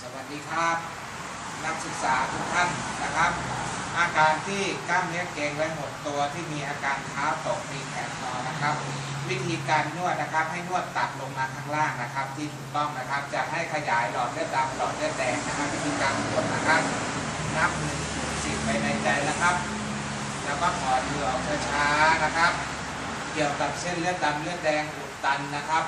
สวัสดีครับ นักศึกษาทุกท่านนะครับ อาการที่กล้ามเนื้อเกร็งและหดตัวที่มีอาการเท้าตกมีแขนงอนะครับ วิธีการนวดนะครับ ให้นวดตัดลงมาข้างล่างนะครับ ที่ถูกต้องนะครับ จะให้ขยายหลอดเลือดดำหลอดเลือดแดงนะครับวิธีการกดนะครับนับหนึ่งสิบไปในใจนะครับ แล้วก็ถอดเหงื่อออกช้าๆนะครับ เกี่ยวกับเส้นเลือดดำเลือดแดงอุดตันนะครับ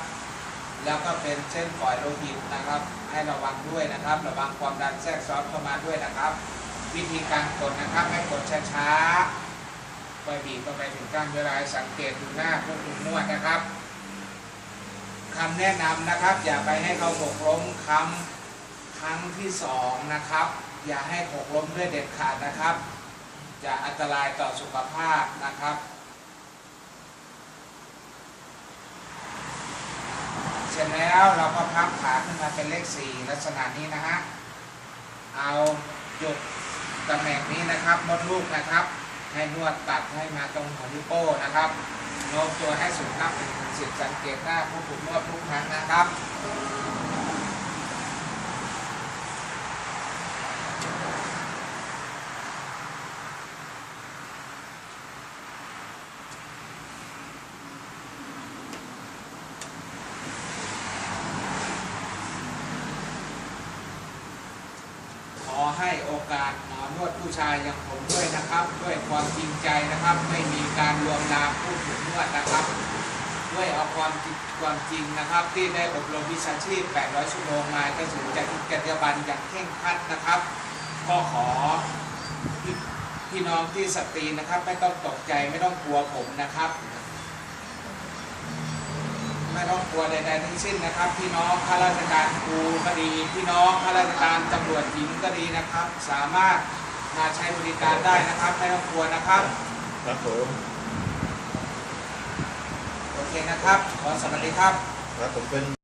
แล้วก็เป็นเส้นฝอยโลหิตนะครับ ให้ระวังด้วยนะครับ ระวังความดันแทรกซ้อนเข้ามาด้วยนะครับ วิธีการกดนะครับให้กดช้าๆไปบีบก็ไปถึงกล้ามเนื้อลายสังเกตดูหน้าผู้ถูกนวดนะครับคำแนะนำนะครับ อย่าไปให้เขาหกล้มคำครั้งที่สองนะครับ อย่าให้หกล้มด้วยเด็ดขาดนะครับ จะอันตรายต่อสุขภาพนะครับ เสร็จแล้วเราก็พับขาขึ้นมาเป็นเลขสี่ลักษณะนี้นะฮะ เอาหยุดตำแหน่งนี้นะครับมดลูกนะครับ ให้นวดตัดให้มาตรงหัวนิ้วโป้นะครับโน้มตัวให้สูงนับหนึ่งถึงสิบสังเกตหน้าผู้ถูกนวดทุกครั้งนะครับ ให้โอกาสหมอนวดผู้ชายอย่างผมด้วยนะครับ ด้วยความจริงใจนะครับ ไม่มีการลวงลามผู้ถูกนวดนะครับ ด้วยเอาความจริงความจริงนะครับ ที่ได้อบรมวิชาชีพ 800 ชั่วโมงมาก็ถึงจะจรรยาบรรณอย่างเคร่งคัดนะครับ ก็ขอพี่น้องที่สตรีนะครับ ไม่ต้องตกใจไม่ต้องกลัวผมนะครับ ไม่ต้องกลัวใดๆทั้งสิ้นนะครับ พี่น้องข้าราชการครูก็ดี พี่น้องข้าราชการตำรวจหญิงก็ดีนะครับ สามารถมาใช้บริการได้นะครับไม่ต้องกลัวนะครับครับผมโอเคนะครับขอสวัสดีครับครับผมเป็น